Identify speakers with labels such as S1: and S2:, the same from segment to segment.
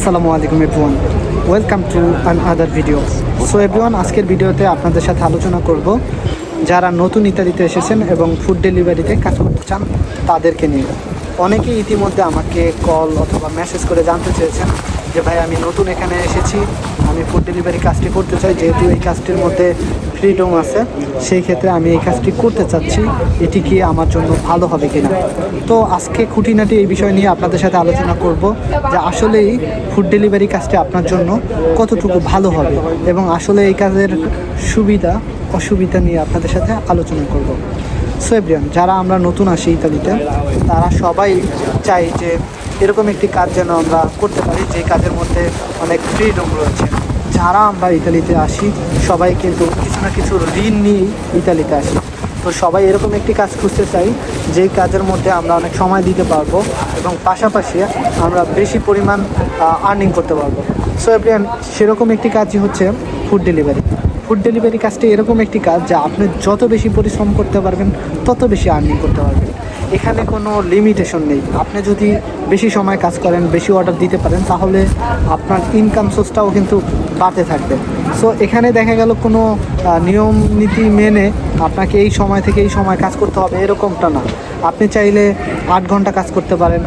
S1: আসসালামু আলাইকুম everyone. Welcome to another video so everyone আজকের ভিডিওতে আপনাদের সাথে আলোচনা করব যারা নতুন ইতালিতে এসেছেন এবং ফুড ডেলিভারিতে কাজ করতে চান, তাদেরকে নিয়ে। অনেকেই ইতিমধ্যে আমাকে কল অথবা মেসেজ করে জানতে চেয়েছেন যে, ভাই, আমি নতুন এখানে এসেছি আমি ফুড ডেলিভারি কাজটি করতে চাই, যেহেতু এই কাজটির মধ্যে ফ্রিডম আছে, সেই ক্ষেত্রে আমি এই কাজটি করতে চাচ্ছি। এটি কি আমার জন্য ভালো হবে কিনা? তো আজকে খুঁটিনাটি এই বিষয় নিয়ে আপনাদের সাথে আলোচনা করব যে আসলেই ফুড ডেলিভারি কাজটি আপনার জন্য কতটুকু ভালো হবে এবং আসলে এই কাজের সুবিধা, অসুবিধা নিয়ে আপনাদের সাথে আলোচনা করব। সো এভরিয়ান যারা আমরা নতুন আসি ইতালিতে, তারা সবাই চাই যে এরকম একটি কাজ যেন আমরা করতে পারি, যে কাজের মধ্যে অনেক ফ্রিডম রয়েছে। যারা আমরা ইতালিতে আসি, সবাই কিন্তু কিছু না কিছু ঋণ নিয়েই ইতালিতে আসি। তো সবাই এরকম একটি কাজ খুঁজতে চাই, যেই কাজের মধ্যে আমরা অনেক সময় দিতে পারব এবং পাশাপাশি আমরা বেশি পরিমাণ আর্নিং করতে পারব। সো এভরিয়ান সেরকম একটি কাজই হচ্ছে ফুড ডেলিভারি ফুড ডেলিভারি কাজটি এরকম একটি কাজ যা আপনি যত বেশি পরিশ্রম করতে পারবেন, তত বেশি আর্নিং করতে পারবেন। এখানে কোনো লিমিটেশন নেই। আপনি যদি বেশি সময় কাজ করেন, বেশি অর্ডার দিতে পারেন, তাহলে আপনার ইনকাম সোর্সটাও কিন্তু বাড়তে থাকবে। সো এখানে দেখা গেল কোনো নিয়ম নীতি মেনে আপনাকে এই সময় থেকে এই সময় কাজ করতে হবে, এরকমটা না। আপনি চাইলে আট ঘণ্টা কাজ করতে পারেন,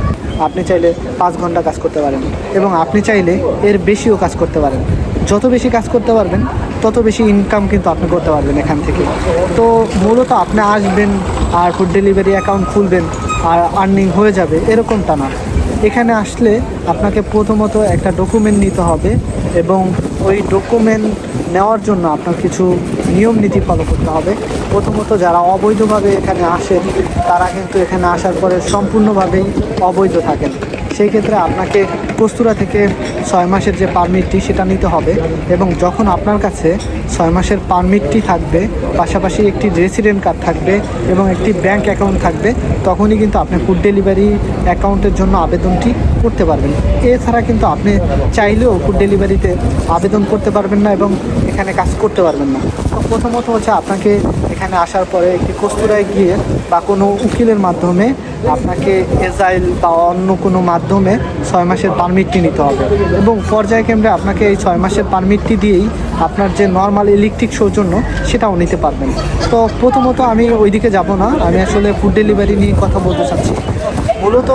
S1: আপনি চাইলে পাঁচ ঘণ্টা কাজ করতে পারেন এবং আপনি চাইলে এর বেশিও কাজ করতে পারেন। যত বেশি কাজ করতে পারবেন তত বেশি ইনকাম কিন্তু আপনি করতে পারবেন এখান থেকে। তো মূলত আপনি আসবেন আর ফুড ডেলিভারি অ্যাকাউন্ট খুলবেন আর আর্নিং হয়ে যাবে, এরকমটা না। এখানে আসলে আপনাকে প্রথমত একটা ডকুমেন্ট নিতে হবে এবং ওই ডকুমেন্ট নেওয়ার জন্য আপনার কিছু নিয়ম নীতি ফলো করতে হবে। প্রথমত যারা অবৈধভাবে এখানে আসেন, তারা কিন্তু এখানে আসার পরে সম্পূর্ণভাবেই অবৈধ থাকেন। সেই ক্ষেত্রে আপনাকে কস্তুরা থেকে ছয় মাসের যে পারমিটটি সেটা নিতে হবে এবং যখন আপনার কাছে ছয় মাসের পারমিটটি থাকবে, পাশাপাশি একটি রেসিডেন্ট কার্ড থাকবে এবং একটি ব্যাংক অ্যাকাউন্ট থাকবে, তখনই কিন্তু আপনি ফুড ডেলিভারি অ্যাকাউন্টের জন্য আবেদনটি করতে পারবেন। এছাড়া কিন্তু আপনি চাইলেও ফুড ডেলিভারিতে আবেদন করতে পারবেন না এবং এখানে কাজ করতে পারবেন না। প্রথমত হচ্ছে আপনাকে এখানে আসার পরে একটি কস্তুরায় গিয়ে বা কোনো উকিলের মাধ্যমে আপনাকে এজাইল বা অন্য কোনো মাধ্যমে ছয় মাসের পারমিটটি নিতে হবে। এবং পর্যায়ক্রমে আপনাকে এই ছয় মাসের পারমিটটি দিয়েই আপনার যে নর্মাল ইলেকট্রিক সৌজন্য সেটাও নিতে পারবেন। তো প্রথমত আমি ওইদিকে যাব না, আমি আসলে ফুড ডেলিভারি নিয়ে কথা বলতে চাচ্ছি। মূলত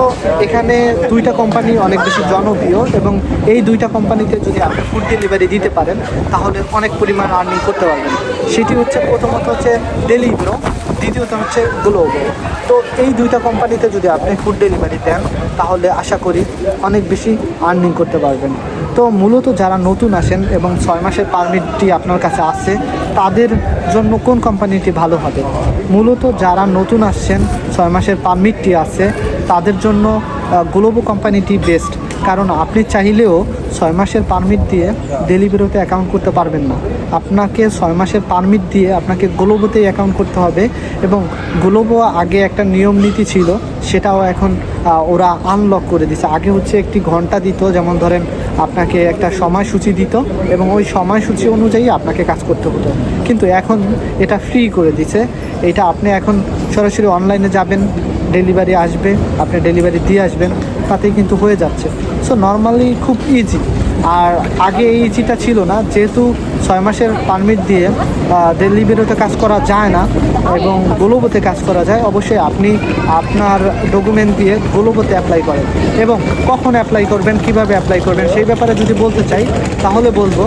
S1: এখানে দুইটা কোম্পানি অনেক বেশি জনপ্রিয় এবং এই দুইটা কোম্পানিতে যদি আপনি ফুড ডেলিভারি দিতে পারেন, তাহলে অনেক পরিমাণ আর্নিং করতে পারবেন। সেটি হচ্ছে প্রথমত হচ্ছে ডেলিভারো দ্বিতীয়ত হচ্ছে গ্লোবো তো এই দুইটা কোম্পানিতে যদি আপনি ফুড ডেলিভারি দেন, তাহলে আশা করি অনেক বেশি আর্নিং করতে পারবেন। তো মূলত যারা নতুন আসেন এবং ছয় মাসের পারমিটটি আপনার কাছে আছে, তাদের জন্য কোন কোম্পানিটি ভালো হবে? মূলত যারা নতুন আসছেন, ছয় মাসের পারমিটটি আছে তাদের জন্য গ্লোবো কোম্পানিটি বেস্ট কারণ আপনি চাইলেও ছয় মাসের পারমিট দিয়ে ডেলিভারিতে অ্যাকাউন্ট করতে পারবেন না। আপনাকে ছয় মাসের পারমিট দিয়ে আপনাকে গ্লোবোতেই অ্যাকাউন্ট করতে হবে এবং গ্লোবো আগে একটা নিয়ম নীতি ছিল, সেটাও এখন ওরা আনলক করে দিছে। আগে হচ্ছে একটি ঘণ্টা দিত, যেমন ধরেন আপনাকে একটা সময়সূচি দিত এবং ওই সময়সূচি অনুযায়ী আপনাকে কাজ করতে হতো। কিন্তু এখন এটা ফ্রি করে দিছে। এটা আপনি এখন সরাসরি অনলাইনে যাবেন ডেলিভারি আসবে, আপনি ডেলিভারি দিয়ে আসবেন। তাতেই কিন্তু হয়ে যাচ্ছে। সো নর্মালি খুব ইজি আর আগে এই ইজিটা ছিল না। যেহেতু ছয় মাসের পারমিট দিয়ে ডেলিভারিতে কাজ করা যায় না এবং গ্লোবোতে কাজ করা যায়, অবশ্যই আপনি আপনার ডকুমেন্ট দিয়ে গ্লোবোতে অ্যাপ্লাই করেন। এবং কখন অ্যাপ্লাই করবেন, কীভাবে অ্যাপ্লাই করবেন, সেই ব্যাপারে যদি বলতে চাই, তাহলে বলব,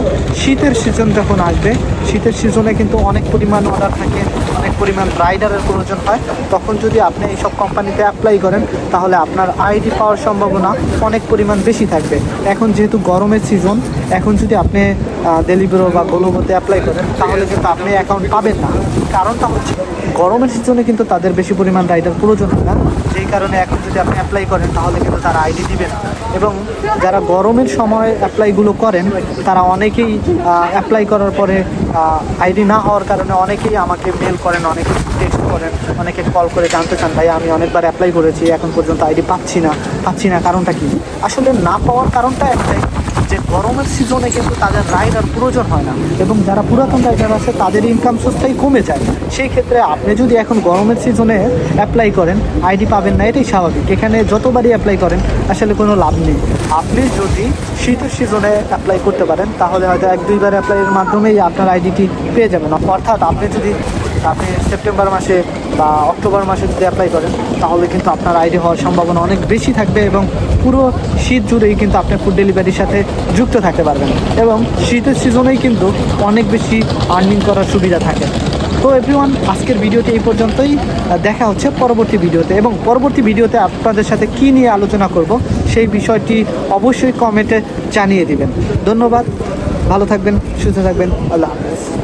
S1: শীতের সিজন যখন আসবে, শীতের সিজনে কিন্তু অনেক পরিমাণ অর্ডার থাকে। পরিমাণ রাইডারের প্রয়োজন হয়, তখন যদি আপনি এইসব কোম্পানিতে অ্যাপ্লাই করেন, তাহলে আপনার আইডি পাওয়ার সম্ভাবনা অনেক পরিমাণ বেশি থাকবে। এখন যেহেতু গরমের সিজন এখন যদি আপনি ডেলিভারো বা গোলোবোতে অ্যাপ্লাই করেন, তাহলে কিন্তু আপনি অ্যাকাউন্ট পাবেন না। কারণটা হচ্ছে, গরমের সিজনে কিন্তু তাদের বেশি পরিমাণ রাইডার প্রয়োজন হয় না। যেই কারণে এখন যদি আপনি অ্যাপ্লাই করেন, তাহলে কিন্তু তারা আইডি দিবে না। এবং যারা গরমের সময় অ্যাপ্লাইগুলো করেন, তারা অনেকেই অ্যাপ্লাই করার পরে আইডি না হওয়ার কারণে অনেকেই আমাকে মেল করেন অনেকে টেক্সট করেন, অনেকে কল করে জানতে চান ভাই আমি অনেকবার অ্যাপ্লাই করেছি, এখন পর্যন্ত আইডি পাচ্ছি না পাচ্ছি না, কারণটা কি? আসলে না পাওয়ার কারণটা একটাই, যে গরমের সিজনে কিন্তু তাদের রাইডার প্রয়োজন হয় না এবং যারা পুরাতন রাইডার আছে, তাদের ইনকাম সোর্সটাই কমে যায়। সেই ক্ষেত্রে আপনি যদি এখন গরমের সিজনে অ্যাপ্লাই করেন আইডি পাবেন না, এটাই স্বাভাবিক। এখানে যতবারই অ্যাপ্লাই করেন, আসলে কোনো লাভ নেই। আপনি যদি শীতের সিজনে অ্যাপ্লাই করতে পারেন, তাহলে হয়তো এক দুইবার অ্যাপ্লাইয়ের মাধ্যমেই আপনার আইডিটি পেয়ে যাবেন। অর্থাৎ আপনি যদি আপনি সেপ্টেম্বর মাসে বা অক্টোবর মাসে যদি অ্যাপ্লাই করেন, তাহলে কিন্তু আপনার আইডি হওয়ার সম্ভাবনা অনেক বেশি থাকবে এবং পুরো শীত জুড়েই কিন্তু আপনি ফুড ডেলিভারির সাথে যুক্ত থাকতে পারবেন এবং শীতের সিজনেই কিন্তু অনেক বেশি আর্নিং করার সুবিধা থাকে। তো এভরিওয়ান আজকের ভিডিওটি এই পর্যন্তই। দেখা হচ্ছে পরবর্তী ভিডিওতে এবং পরবর্তী ভিডিওতে আপনাদের সাথে কি নিয়ে আলোচনা করব সেই বিষয়টি অবশ্যই কমেন্টে জানিয়ে দিবেন। ধন্যবাদ, ভালো থাকবেন, সুস্থ থাকবেন, আল্লাহ হাফেজ।